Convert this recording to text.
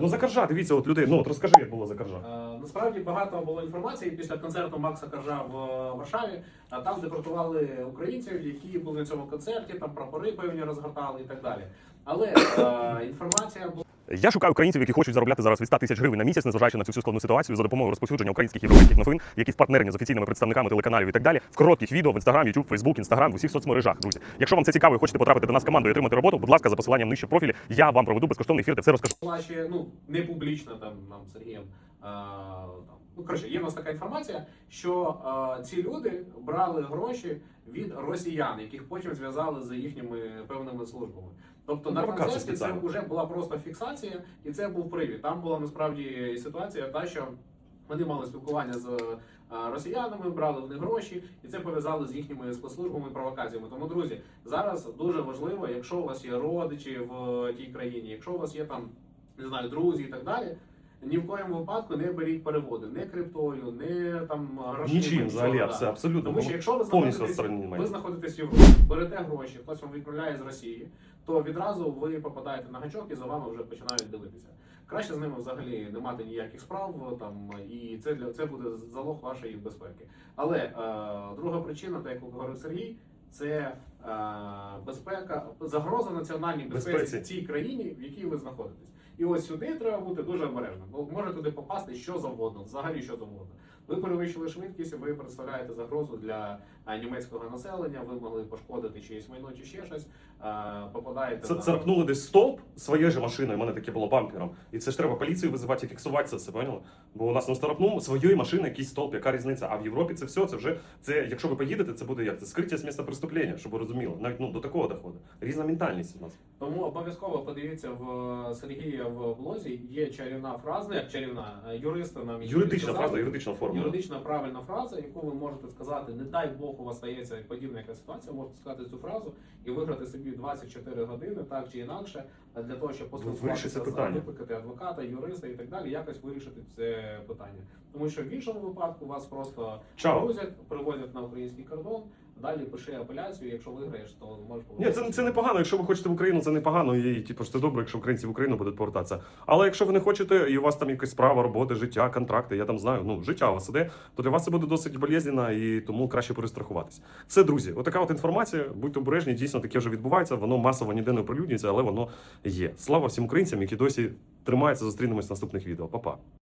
Ну за Коржа, дивіться, от людей. Ну от розкажи, як було за Каржа. Е, Насправді багато було інформації після концерту Макса Коржа в е, Варшаві, а там депортували українців, які були на цьому концерті, там прапори певні розгортали і так далі. Але е, інформація була. Я шукаю українців, які хочуть заробляти зараз від 100 тисяч гривень на місяць, незважаючи на цю всю складну ситуацію за допомогою розповсюдження українських європейських новин, які партнерні з офіційними представниками телеканалів і так далі, в коротких відео в інстаграм, YouTube, Facebook, Instagram, в усіх соцмережах. Друзі, якщо вам це цікаво і хочете потрапити до нас в команду і отримати роботу, будь ласка, за посиланням нижче профілі. Я вам проведу безкоштовний ефір, де все розкажу. була ну не публічна там нам Сергієм. Е, там, ну коротше, є в нас така інформація, що е, ці люди брали гроші від росіян, яких потім зв'язали з їхніми певними службами. Тобто Ну, на провокація це вже була просто фіксація, і це був привід. Там була насправді ситуація, та що вони мали спілкування з е, росіянами, брали в них гроші, і це пов'язали з їхніми спецслужбами і провокаціями. Тому, друзі, зараз дуже важливо, якщо у вас є родичі в тій країні, якщо у вас є там не знаю, друзі і так далі. Ні в коєму випадку не беріть переводи, не криптою, не там грошима. Нічим взагалі, да. все абсолютно. Тому що якщо ви знаходитесь, ви знаходитесь в Європі, берете гроші, хтось вам відправляє з Росії, то відразу ви попадаєте на гачок і за вами вже починають дивитися. Краще з ними взагалі не мати ніяких справ там, і це для це буде залог вашої безпеки. Але е, друга причина, так як говорив Сергій, це е, безпека, загроза національній безпеці, Безпеці. в цій країні, в якій ви знаходитесь. І ось сюди треба бути дуже обережним, бо може туди попасти що завгодно, взагалі що завгодно. Ви перевищили швидкість, ви представляєте загрозу для німецького населення, ви могли пошкодити чиєсь майно чи ще щось. Попадаєте Це на- царапнули десь стовп своєю же машиною, у мене таке було бампером. І це ж треба поліцію визивати і фіксувати це все, поняли? Бо у нас не старапнув своєї машини якийсь стовп, яка різниця. А в Європі це все, це вже це, якщо ви поїдете, це буде як це скриття з місця преступлення, щоб ви розуміли. Навіть ну до такого доходить. Різна ментальність у нас. Тому обов'язково подивіться в Сергія в блозі. Є чарівна фраза, як чарівна е, юристи нам Юридична сказали. фраза, юридична формула. Юридична правильна фраза, яку ви можете сказати, не дай Бог у вас стається подібна якась ситуація, можете сказати цю фразу і виграти собі 24 години, так чи інакше, для того, щоб поспілкуватися викликати адвоката, юриста і так далі, якось вирішити це питання. Тому що в іншому випадку вас просто Чао. привозять на український кордон. Далі пиши апеляцію. Якщо виграєш, то можеш Ні, це, це непогано. Якщо ви хочете в Україну, це непогано. І типу, ж це добре, якщо українці в Україну будуть повертатися. Але якщо ви не хочете, і у вас там якась справа, робота, життя, контракти, я там знаю, ну життя у вас іде, то для вас це буде досить болезненно і тому краще перестрахуватися. Це друзі, отака от інформація. Будьте обережні, дійсно таке вже відбувається. Воно масово ніде не оприлюднюється, але воно є. Слава всім українцям, які досі тримаються. Зустрінемось в наступних відео. Па-па.